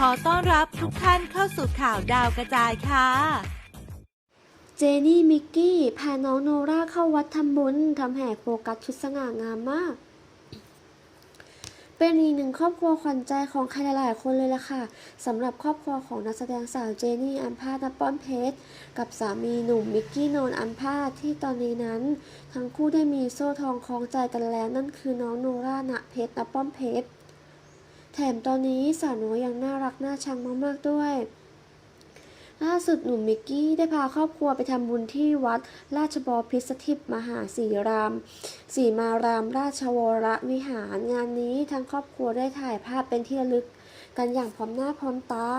ขอต้อนรับทุกท่านเข้าสู่ข่าวดาวกระจายค่ะ เจนี่มิกกี้พาน้องโนราเข้าวัดทำบุญทำแห่โฟกัสชุดสง่างามมาก เป็นอีกหนึ่งครอบครัวขวัญใจของใครหลายๆคนเลยล่ะค่ะสำหรับครอบครัวของนักแสดงสาวเจนี่อัมพาตป้อมเพชร กับสามีหนุ่มมิกกี้โนนอัมพาตที่ตอนนี้นั้น ทั้งคู่ได้มีโซ่ทองคล้องใจกันแล้วนั่นคือน้องโนราณเพชรนป้อมเพชร แถมตอนนี้สาวน้อยยังน่ารักน่าชังมากๆด้วย ล่าสุดหนุ่มมิกกี้ได้พาครอบครัวไปทำบุญที่วัด ราชบพิสถิตมหาสีรามสีมารามราชวรวิหารงานนี้ทั้งครอบครัวได้ถ่ายภาพเป็นที่ระลึก กันอย่างพร้อมหน้าพร้อมตา